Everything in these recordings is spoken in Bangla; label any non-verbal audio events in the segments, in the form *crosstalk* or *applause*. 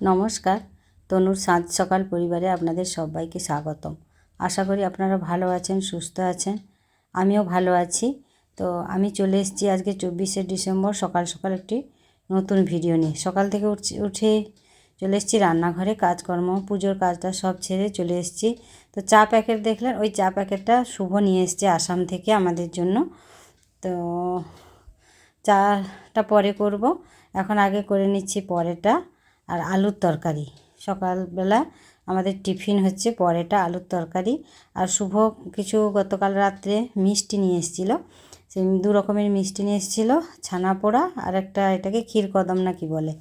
নমস্কার, তনুর সাত সকাল পরিবারে আপনাদের সবাইকে স্বাগতম। আশা করি আপনারা ভালো আছেন, সুস্থ আছেন, আমিও ভালো আছি। তো আমি চলে এসেছি আজকে চব্বিশে ডিসেম্বর, সকাল সকাল একটি নতুন ভিডিও নিয়ে। সকাল থেকে উঠছি, উঠে চলে এসেছি রান্নাঘরে, কাজকর্ম, পুজোর কাজটা সব ছেড়ে চলে এসেছি। তো চা প্যাকেট দেখলেন, ওই চা প্যাকেটটা শুভ নিয়ে এসছে আসাম থেকে আমাদের জন্য। তো চাটা পরে করব, এখন আগে করে নিচ্ছি পরেটা আর আলুর তরকারি। সকালবেলা আমাদের টিফিন হচ্ছে পরেটা, আলুর তরকারি আর শুভ কিছু গতকাল রাত্রে মিষ্টি নিয়ে এসেছিল। সেই দু রকমের মিষ্টি নিয়ে এসেছিল, ছানা পোড়া আর একটা এটাকে ক্ষীর কদম না কি বলে।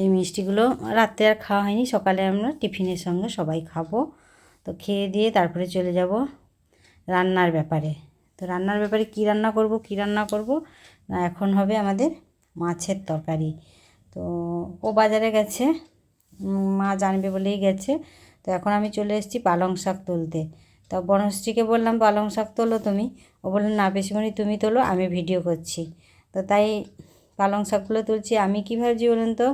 এই মিষ্টিগুলো রাত্রে আর খাওয়া হয়নি, সকালে আমরা টিফিনের সঙ্গে সবাই খাব। তো খেয়ে দিয়ে তারপরে চলে যাব রান্নার ব্যাপারে। তো রান্নার ব্যাপারে কী রান্না করব, কী রান্না করব? না, এখন হবে আমাদের মাছের তরকারি। তো ও বাজারে গেছে মা জানবে বলেই গেছে। তো এখন আমি চলে এসেছি পালং শাক তুলতে। তা বনশ্রীকে বললাম, পালং শাক তোলো তুমি? ও বলল, না বেশিমণি তুমি তোলো, আমি ভিডিও করছি। তো তাই পালং শাকগুলো তুলছি। আমি কী ভাবছি বলুন তো?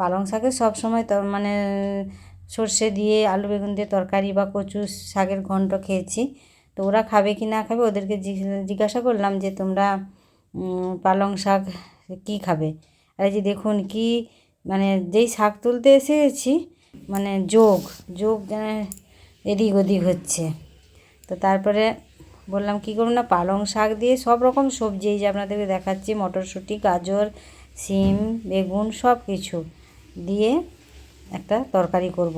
পালং শাকে সব সময় তো মানে সর্ষে দিয়ে, আলু বেগুন দিয়ে তরকারি বা কচু শাকের ঘন্ট খেয়েছি। তো ওরা খাবে কি না খাবে ওদেরকে জিজ্ঞাসা করলাম যে, তোমরা পালং শাক কী খাবে? এই যে দেখুন কি মানে যেই শাক তুলতে এসেছি মানে যোগ যোগ যেন এদিক ওদিক হচ্ছে তো তারপরে বললাম, কী করুন না, পালং শাক দিয়ে সব রকম সবজি, এই যে আপনাদেরকে দেখাচ্ছি, মটরশুঁটি, গাজর সিম বেগুন, সব কিছু দিয়ে একটা তরকারি করব।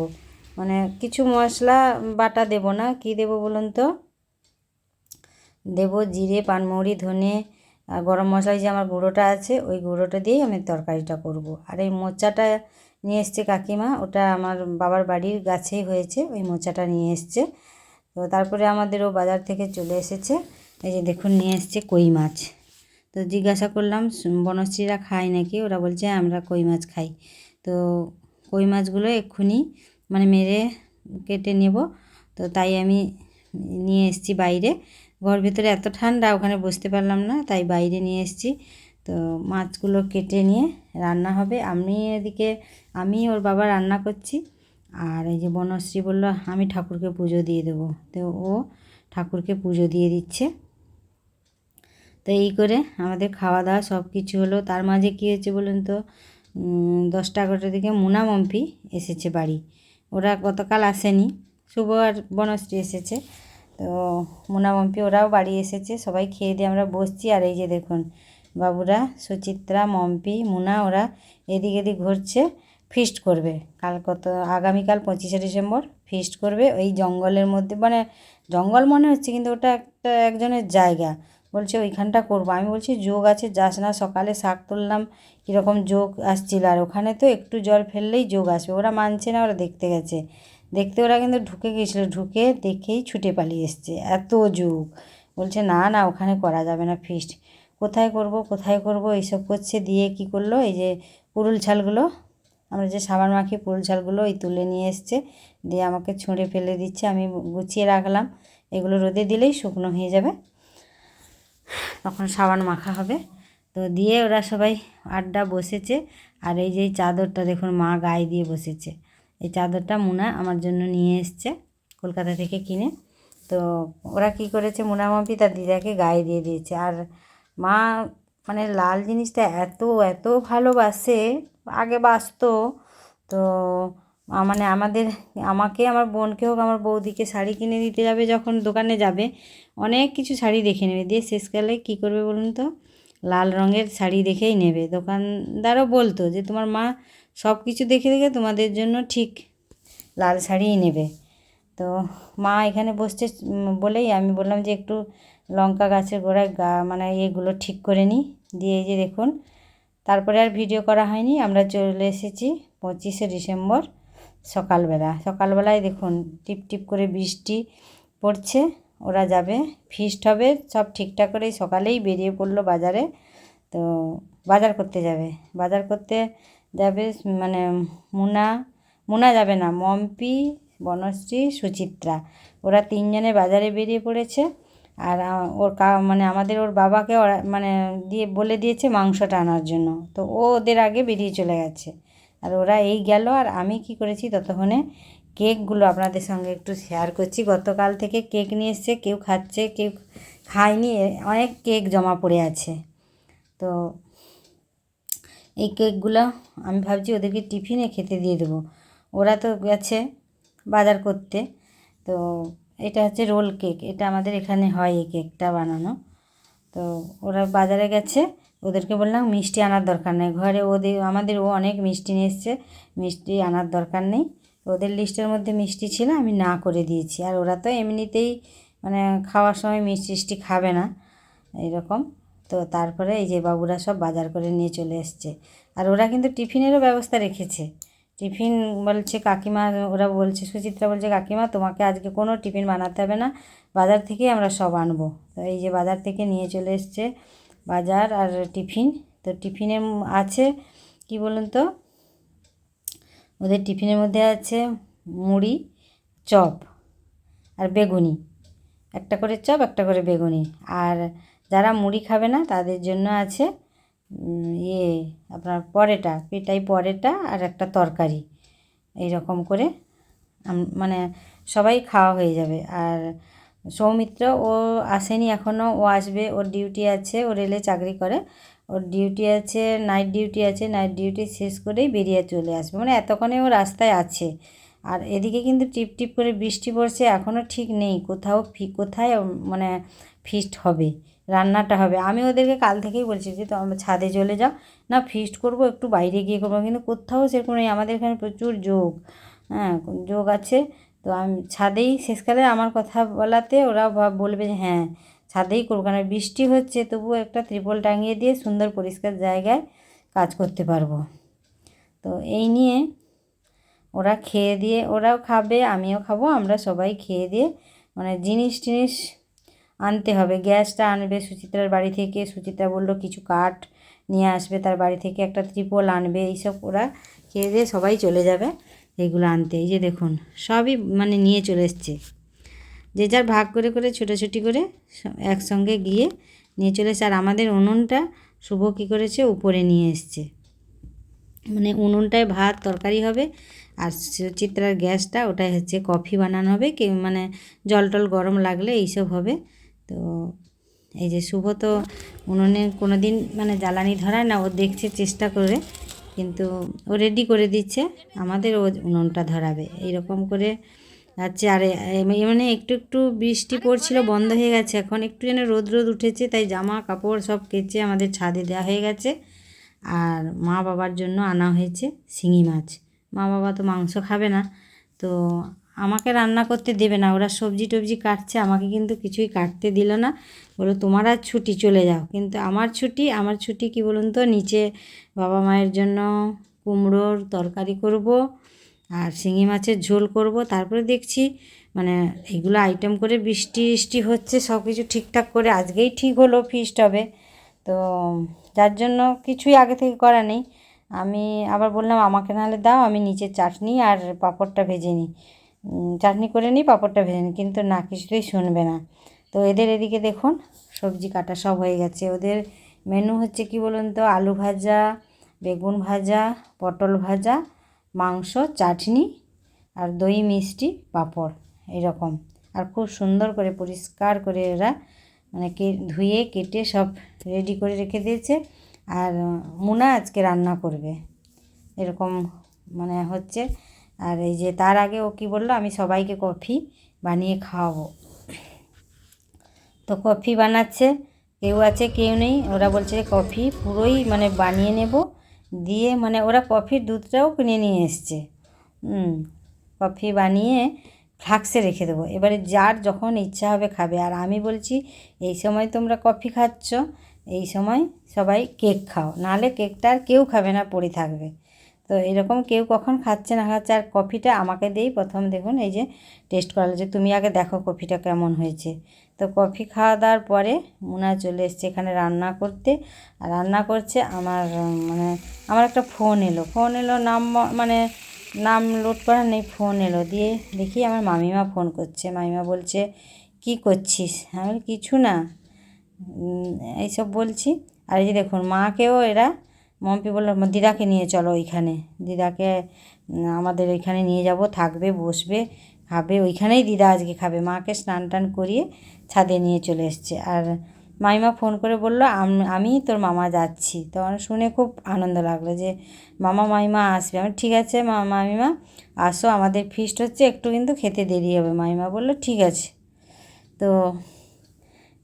মানে কিছু মশলা, বাটা দেব না, কি দেব বলুন তো দেব জিরে, পানমৌরি, ধনে আর গরম মশলা যে আমার গুঁড়োটা আছে, ওই গুঁড়োটা দিয়েই আমি তরকারিটা করব। আর এই মোচাটা নিয়ে এসছে কাকিমা, ওটা আমার বাবার বাড়ির গাছেই হয়েছে, ওই মোচাটা নিয়ে এসছে। তো তারপরে আমাদেরও বাজার থেকে চলে এসেছে। এই যে দেখুন, নিয়ে এসছে কই মাছ। তো জিজ্ঞাসা করলাম, বনশ্রীরা খায় নাকি? ওরা বলছে, আমরা কই মাছ খাই। তো কই মাছগুলো এক্ষুনি মানে মেরে কেটে নেব। তো তাই আমি নিয়ে এসেছি বাইরে। ঘর ভিতরে এত ঠান্ডা, ওখানে বসতে পারলাম না, তাই বাইরে নিয়ে এসেছি। তো মাছগুলো কেটে নিয়ে রান্না হবে। আমি এদিকে, আমি ওর বাবা রান্না করছি। আর এই যে বনশ্রী বলল, আমি ঠাকুরকে পুজো দিয়ে দেবো। তো ও ঠাকুরকে পুজো দিয়ে দিচ্ছে। তো এই করে আমাদের খাওয়া দাওয়া সব কিছু হলো। তার মাঝে কী হয়েছে বলুন তো? দশটা এগারোটার দিকে মুনা মম্পি এসেছে বাড়ি। ওরা গতকাল আসেনি। শুভ আর বনশ্রী এসেছে। তো মুনা মম্পি ওরাও বাড়ি এসেছে, সবাই খেয়ে দিয়ে আমরা বসছি। আর এই যে দেখুন, বাবুরা, সুচিত্রা, মম্পি, মুনা, ওরা এদিক এদিক ঘুরছে ফিস্ট করবে। কাল কত, আগামীকাল পঁচিশে ডিসেম্বর ফিস্ট করবে। ওই জঙ্গলের মধ্যে মানে জঙ্গল মনে হচ্ছে, কিন্তু ওটা একটা একজনের জায়গা। বলছে, ওইখানটা করব। আমি বলছি, যোগ আছে, যাস না, সকালে শাক তুললাম, কীরকম যোগ আসছিল। আর ওখানে তো একটু জল ফেললেই যোগ আসবে। ওরা মানছে না, ওরা দেখতে গেছে। দেখতে ওরা কিন্তু ঢুকে গিয়েছিল, ঢুকে দেখেই ছুটে পালিয়ে এসছে। এত যুগ বলছে, না না, ওখানে করা যাবে না ফিস্ট কোথায় করব কোথায় করব, এইসব করছে, দিয়ে কি করল? এই যে পুরুল ছালগুলো, আমরা যে সাবান মাখি পুরুল ছালগুলো, ওই তুলে নিয়ে এসছে। দিয়ে আমাকে ছুঁড়ে ফেলে দিচ্ছে, আমি গুছিয়ে রাখলাম। এগুলো রোদে দিলেই শুকনো হয়ে যাবে। তখন সাবান মাখা হবে। তো দিয়ে ওরা সবাই আড্ডা বসেছে। আর এই যে চাদরটা দেখুন, মা গায়ে দিয়ে বসেছে। এই চাদরটা মুনা আমার জন্য নিয়ে এসছে কলকাতা থেকে কিনে। তো ওরা কি করেছে, মুনা মাপি তার দিদাকে গায়ে দিয়ে দিয়েছে। আর মা মানে লাল জিনিসটা এত এত ভালোবাসে, আগে বাসতো। তো মানে আমাদের, আমাকে, আমার বোনকে হোক, আমার বৌদিকে শাড়ি কিনে দিতে যাবে যখন দোকানে যাবে, অনেক কিছু শাড়ি দেখে নেবে। দিয়ে শেষকালে কী করবে বলুন তো? লাল রঙের শাড়ি দেখেই নেবে। দোকানদারও বলতো যে তোমার মা সব কিছু দেখে দেখে তোমাদের জন্য ঠিক লাল শাড়িই নেবে। তো মা এখানে বসছে বলেই আমি বললাম যে একটু লঙ্কা গাছের গোড়ায় গা মানে এগুলো ঠিক করে নিই। দিয়ে যে দেখুন, তারপরে আর ভিডিও করা হয়নি। আমরা চলে এসেছি পঁচিশে ডিসেম্বর সকালবেলা। সকালবেলায় দেখুন, টিপ টিপ করে বৃষ্টি পড়ছে, ওরা যাবে। ফিস্ট হবে, সব ঠিকঠাক করেই সকালেই বেরিয়ে পড়ল বাজারে। তো বাজার করতে যাবে। বাজার করতে যাবে মানে মুনা মুনা যাবে না, মম্পি, বনশ্রী, সুচিত্রা। ওরা তিনজনে বাজারে বেরিয়ে পড়েছে। আর ওর কা মানে আমাদের ওর বাবাকে ওরা মানে দিয়ে, বলে দিয়েছে মাংসটা আনার জন্য। তো ও ওদের আগে বেরিয়ে চলে গেছে। আর ওরা এই গেল, আর আমি কি করেছি ততক্ষণে কেকগুলো আপনাদের সঙ্গে একটু শেয়ার করছি। গতকাল থেকে কেক নিয়ে এসছে, কেউ খাচ্ছে, কেউ খায়নি অনেক কেক জমা পড়ে আছে। তো এই কেকগুলো আমি ভাবছি ওদেরকে টিফিনে খেতে দিয়ে দেবো। ওরা তো গেছে বাজার করতে। তো এটা হচ্ছে রোল কেক। এটা আমাদের এখানে হয় এই কেকটা বানানো। তো ওরা বাজারে গেছে। ওদেরকে বললাম, মিষ্টি আনার দরকার নেই। ঘরে ওদের, আমাদের ও অনেক মিষ্টি নিয়ে এসছে। মিষ্টি আনার দরকার নেই। ওদের লিস্টের মধ্যে মিষ্টি ছিল, আমি না করে দিয়েছি। আর ওরা তো এমনিতেই মানে খাওয়ার সময় মিষ্টি টিষ্টি খাবে না এরকম তো তারপরে এই যে বাবুরা সব বাজার করে নিয়ে চলে এসছে। আর ওরা কিন্তু টিফিনেরও ব্যবস্থা রেখেছে। টিফিন বলছে, কাকিমা, ওরা বলছে, সুচিত্রা বলছে, কাকিমা, তোমাকে আজকে কোনো টিফিন বানাতে হবে না। বাজার থেকেই আমরা সব আনব। তো এই যে বাজার থেকে নিয়ে চলে এসছে বাজার আর টিফিন। তো টিফিনে আছে, কি বলুন তো? ওদের টিফিনের মধ্যে আছে মুড়ি, চপ আর বেগুনি। একটা করে চপ, একটা করে বেগুনি। আর যারা মুড়ি খাবে না, তাদের জন্য আছে ইয়ে আপনার পরেটা পেটাই পরেটা আর একটা তরকারি। এই রকম করে মানে সবাই খাওয়া হয়ে যাবে। আর সৌমিত্র, ও আসেনি এখনও ও আসবে, ওর ডিউটি আছে ও রেলে চাকরি করে। ওর ডিউটি আছে, নাইট ডিউটি আছে, নাইট ডিউটি শেষ করেই বেরিয়ে চলে আসবে। মানে এতক্ষণে ও রাস্তায় আছে। আর এদিকে কিন্তু টিপ টিপ করে বৃষ্টি পড়ছে এখনও ঠিক নেই। কোথাও ফি, কোথায় মানে ফিস্ট হবে। রান্নাটা হবে। আমি ওদেরকে কাল থেকেই বলছি যে আমরা ছাদে চলে যাও। না ফিস্ট করব, একটু বাইরে গিয়ে করব। কিন্তু কোথাও সেরকম নেই। আমাদের এখানে প্রচুর যোগ। হ্যাঁ যোগ আছে। তো আমি ছাদেই শেষকালে আমার কথা বলাতে ওরা বলবে যে হ্যাঁ ছাদেই করব। কারণ বৃষ্টি হচ্ছে, তবুও একটা ত্রিপল টাঙিয়ে দিয়ে সুন্দর পরিষ্কার জায়গায় কাজ করতে পারব। তো এই নিয়ে ওরা খেয়ে দিয়ে, ওরাও খাবে, আমিও খাব, আমরা সবাই খেয়ে দিয়ে মানে জিনিস টিনিস আনতে হবে। গ্যাসটা আনবে, সুচিত্রার বাড়ি থেকে। সুচিত্রা বলল, কিছু কাঠ নিয়ে আসবে তার বাড়ি থেকে, একটা ত্রিপল আনবে। এইসব ওরা খেয়ে দিয়ে সবাই চলে যাবে এগুলো আনতে। এই যে দেখুন, সবই মানে নিয়ে চলে এসছে। যে যার ভাগ করে করে, ছোটাছুটি করে একসঙ্গে গিয়ে নিয়ে চলে এসছে। আর আমাদের উনুনটা শুভ কী করেছে? উপরে নিয়ে এসছে। মানে উনুনটায় ভাত তরকারি হবে আর সুচিত্রার গ্যাসটা, ওটাই হচ্ছে কফি বানানো হবে। কি মানে জল টল গরম লাগলে এইসব হবে। তো এই যে শুভ তো উনুনে কোনো দিন মানে জ্বালানি ধরায় না, ও দেখছে চেষ্টা করে, কিন্তু ও রেডি করে দিচ্ছে, আমাদের ও উনুনটা ধরাবে। এইরকম করে যাচ্ছে, আর মানে একটু একটু বৃষ্টি পড়ছিল, বন্ধ হয়ে গেছে, এখন একটু যেন রোদ রোদ উঠেছে, তাই জামা কাপড় সব কেচে আমাদের ছাদে দেওয়া হয়ে গেছে, আর মা বাবার জন্য আনা হয়েছে শিঙি মাছ। মা বাবা তো মাংস খাবে না, তো আমাকে রান্না করতে দেবে না। ওরা সবজি টবজি কাটছে, আমাকে কিন্তু কিছুই কাটতে দিল না। বলো, তোমার আর ছুটি, চলে যাও। কিন্তু আমার ছুটি আমার ছুটি কি বলুন তো? নিচে বাবা মায়ের জন্য কুমড়োর তরকারি করব আর শিঙি মাছের ঝোল করব। তারপরে দেখছি মানে এগুলো আইটেম করে বৃষ্টি বৃষ্টি হচ্ছে সব কিছু ঠিকঠাক করে আজকেই ঠিক হলো ফিস্ট হবে। তো যার জন্য কিছুই আগে থেকে করা নেই। আমি আবার বললাম, আমাকে নাহলে দাও, আমি নিচে চাটনি আর পাঁপড়টা ভেজে নিই। চাটনি করে নিই, পাঁপড়টা ভেজে নিই, কিন্তু না, কিছুতেই শুনবে না। তো এদের এদিকে দেখুন, সবজি কাটা সব হয়ে গেছে। ওদের মেনু হচ্ছে কি বলুন তো, আলু ভাজা, বেগুন ভাজা, পটল ভাজা, মাংস, চাটনি আর দই, মিষ্টি, পাঁপড়, এরকম। আর খুব সুন্দর করে পরিষ্কার করে এরা মানে কে, ধুয়ে, কেটে সব রেডি করে রেখে দিয়েছে। আর মুনা আজকে রান্না করবে। এরকম মানে হচ্ছে আর এই যে তার আগে ও কী বলল? আমি সবাইকে কফি বানিয়ে খাওয়াবো। তো কফি বানাচ্ছে, কেউ আছে, কেউ নেই। ওরা বলছে কফি পুরোই মানে বানিয়ে নেব। দিয়ে মানে ওরা কফির দুধটাও কিনে নিয়ে এসছে। কফি বানিয়ে ফ্লাক্সে রেখে দেবো। এবারে যার যখন ইচ্ছা হবে খাবে। আর আমি বলছি, এই সময় তোমরা কফি খাচ্ছ, এই সময় সবাই কেক খাও। নাহলে কেকটা আর কেউ খাবে না, পড়ে থাকবে। তো এরকম কেউ কখন খাচ্ছে না খাচ্ছে, আর কফিটা আমাকে দিয়েই প্রথম দেখুন, এই যে টেস্ট করালো যে, তুমি আগে দেখো কফিটা কেমন হয়েছে? তো কফি খাওয়া দাওয়ার পরে মুনা চলে এসছে এখানে রান্না করতে। আর রান্না করছে আমার মানে আমার একটা ফোন এলো। ফোন এলো, নাম মানে নাম লোড করা নেই, ফোন এলো। দিয়ে দেখি আমার মামিমা ফোন করছে। মামিমা বলছে, কি করছিস? আমি কিছু না। এইসব বলছি। আর এই যে দেখুন, মাকেও এরা মম্পি বলল দিদাকে নিয়ে চলো ওইখানে। দিদাকে আমাদের ওইখানে নিয়ে যাব, থাকবে, বসবে, খাবে। ওইখানেই দিদা আজকে খাবে। মাকে স্নান টান করিয়ে ছাদে নিয়ে চলে এসছে। আর মাইমা ফোন করে বলল, আমি তোর মামা যাচ্ছি। তো আমার শুনে খুব আনন্দ লাগল যে, মামা, মাইমা আসবে। আমি, ঠিক আছে, মা মামিমা আসো, আমাদের ফিস্ট হচ্ছে, একটু কিন্তু খেতে দেরি হবে। মাইমা বলল, ঠিক আছে। তো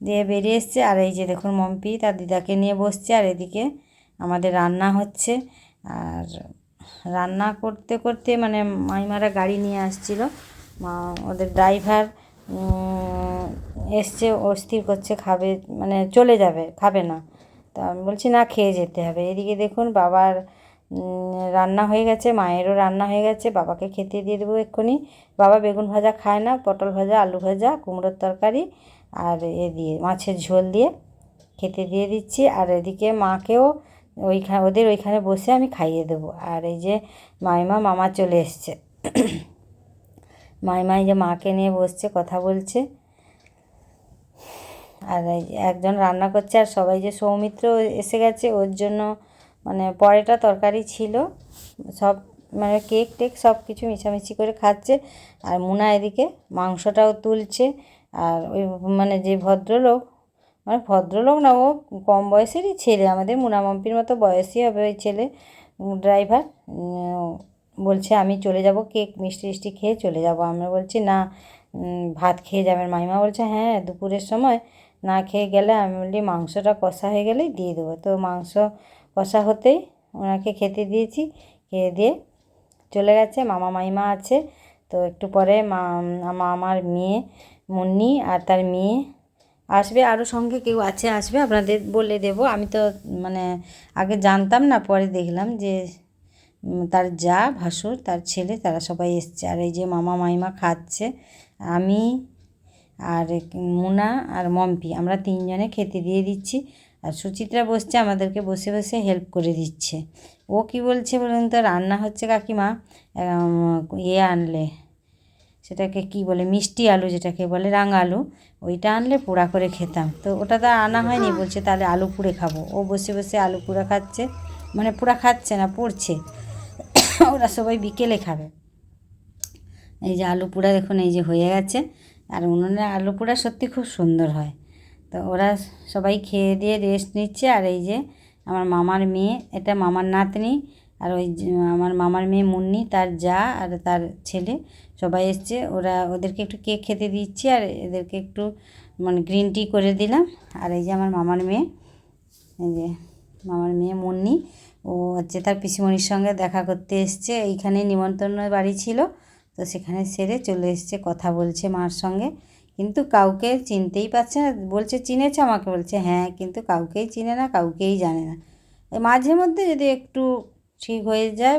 দিয়ে বেরিয়ে এসছে। আর এই যে দেখুন মম্পি, তার দিদাকে নিয়ে বসছে। আর এদিকে আমাদের রান্না হচ্ছে। আর রান্না করতে করতে মানে মাইমারা গাড়ি নিয়ে আসছিল। ওদের ড্রাইভার এসছে অস্থির করছে, খাবে মানে চলে যাবে, খাবে না। তা আমি বলছি, না, খেয়ে যেতে হবে। এদিকে দেখুন, বাবার রান্না হয়ে গেছে, মায়েরও রান্না হয়ে গেছে, বাবাকে খেতে দিয়ে দেবো এক্ষুনি। বাবা বেগুন ভাজা খায় না, পটল ভাজা, আলু ভাজা, কুমড়োর তরকারি আর এ দিয়ে, মাছের ঝোল দিয়ে খেতে দিয়ে দিচ্ছি। আর এদিকে মাকেও ওইখানে ওদের ওইখানে বসে আমি খাইয়ে দেবো। আর এই যে মাইমা, মামা চলে এসছে। মাইমা এই যে মাকে নিয়ে বসছে, কথা বলছে। আর একজন রান্না করছে, আর সবাই যে সৌমিত্র এসে গেছে, ওর জন্য মানে পরেটা তরকারি ছিল। সব মানে কেক টেক সব কিছু মিশামিশি করে খাচ্ছে। আর মুনা এদিকে মাংসটাও তুলছে। আর ওই মানে যে ভদ্রলোক মানে ভদ্রলোক না, ও কম বয়সেরই ছেলে। আমাদের মুনা মাম্পির মতো বয়সই হবে ওই ছেলে। ড্রাইভার বলছে, আমি চলে যাব কেক, মিষ্টি টিষ্টি খেয়ে চলে যাব। আমরা বলছি, না ভাত খেয়ে যাবেন। মাইমা বলছে হ্যাঁ দুপুরের সময় না খেয়ে গেলে আমি বলি, মাংসটা কষা হয়ে গেলেই দিয়ে দেবো। তো মাংস কষা হতেই ওনাকে খেতে দিয়েছি, খেয়ে দিয়ে চলে গেছে। মামা মাইমা আছে। তো একটু পরে মা আমার মেয়ে, মুন্নি আর তার মেয়ে আসবে আরও সঙ্গে কেউ আছে, আসবে, আপনাদের বলে দেব। আমি তো মানে আগে জানতাম না, পরে দেখলাম যে তার যা ভাসুর, তার ছেলে, তারা সবাই এসছে। আর এই যে মামা মাইমা খাচ্ছে, আমি আর মুনা আর মম্পি, আমরা তিনজনে খেতে দিয়ে দিচ্ছি। আর সুচিত্রা বসছে, আমাদেরকে বসে বসে হেল্প করে দিচ্ছে। ও কি বলছে বলুন তো? রান্না হচ্ছে কাকিমা ইয়ে আনলে। সেটাকে কি বলে মিষ্টি আলু যেটাকে বলে রাঙা আলু ওইটা আনলে পোড়া করে খেতাম। তো ওটা তো আনা হয়নি বলছে তাহলে আলু পুড়ে খাব। ও বসে বসে আলু পোড়া খাচ্ছে মানে পোড়া খাচ্ছে না পড়ছে। *coughs* ওরা সবাই বিকেলে খাবে। এই যে আলু পোড়া দেখুন এই যে হয়ে গেছে। আর উনুনে আলু পোড়া সত্যি খুব সুন্দর হয়। তো ওরা সবাই খেয়ে দিয়ে রেস্ট নিচ্ছে। আর এই যে আমার মামার মেয়ে এটা মামার নাতনি আর ওই আমার মামার মেয়ে মুন্নি তার যা আর তার ছেলে সবাই এসছে। ওরা ওদেরকে একটু কেক খেতে দিচ্ছি আর এদেরকে একটু মানে গ্রিন টি করে দিলাম। আর এই যে আমার মামার মেয়ে, এই যে মামার মেয়ে মুন্নি, ও হচ্ছে তার পিসিমণির সঙ্গে দেখা করতে এসছে। এইখানে নিমন্ত্রণ বাড়ি ছিল, তো সেখানে সেরে চলে এসছে, কথা বলছে মার সঙ্গে। কিন্তু কাউকে চিনতেই পারছে না, বলছে, চিনেছে আমাকে? বলছে হ্যাঁ কিন্তু কাউকেই চিনে না, কাউকেই জানে না। মাঝে মধ্যে যদি একটু ঠিক হয়ে যায়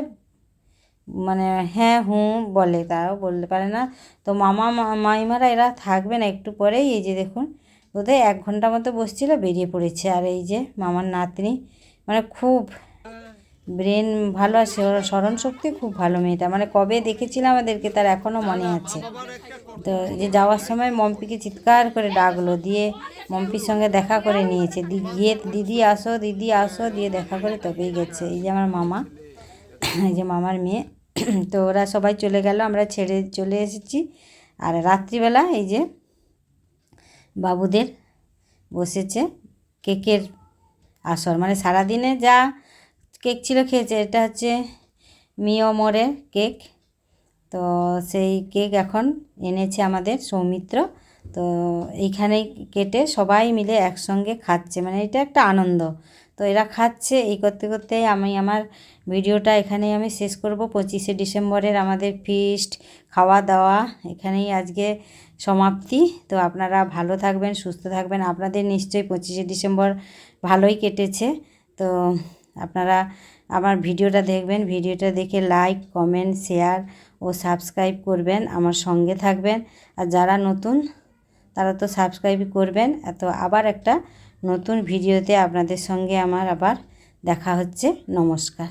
মানে হ্যাঁ হুঁ বলে তারাও বলতে পারে না। তো মামা মাইমারা এরা থাকবে না একটু পরেই। এই যে দেখুন, বোধহয় এক ঘণ্টা মতো বসছিল, বেরিয়ে পড়েছে। আর এই যে মামার নাতনি মানে খুব ব্রেন ভালো আছে, ওর স্মরণ শক্তি খুব ভালো মেয়েটা। মানে কবে দেখেছিলাম আমাদেরকে তার এখনও মনে আছে। তো যে যাওয়ার সময় মম্পিকে চিৎকার করে ডাকলো, দিয়ে মম্পির সঙ্গে দেখা করে নিয়েছে। গিয়ে দিদি আসো দিদি আসো, দিয়ে দেখা করে তবেই গেছে। এই যে আমার মামা, এই যে মামার মেয়ে। *clears throat* তো ওরা সবাই চলে গেল, আমরা ছেড়ে চলে এসেছি। আর রাত্রিবেলা এই যে বাবুদের বসেছে কেকের আসর মানে সারাদিনে যা কেক ছিল খেয়েছে, এটা হচ্ছে মিয়মরের কেক। তো সেই কেক এখন এনেছে আমাদের সৌমিত্র। তো এইখানেই কেটে সবাই মিলে একসঙ্গে খাচ্ছে মানে এটা একটা আনন্দ। তো এরা খাচ্ছে, এই করতে করতে আমি আমার ভিডিওটা এখানেই আমি শেষ করব। পঁচিশে ডিসেম্বরের আমাদের ফিস্ট খাওয়া দাওয়া এখানেই আজকে সমাপ্তি। তো আপনারা ভালো থাকবেন, সুস্থ থাকবেন। আপনাদের নিশ্চয়ই পঁচিশে ডিসেম্বর ভালোই কেটেছে। তো আপনারা আমার ভিডিওটা দেখবেন, ভিডিওটা দেখে লাইক কমেন্ট শেয়ার ও সাবস্ক্রাইব করবেন, আমার সঙ্গে থাকবেন। আর যারা নতুন, তারা তো সাবস্ক্রাইব করবেন। এত আবার একটা নতুন ভিডিওতে আপনাদের সঙ্গে আমার আবার দেখা হচ্ছে। নমস্কার।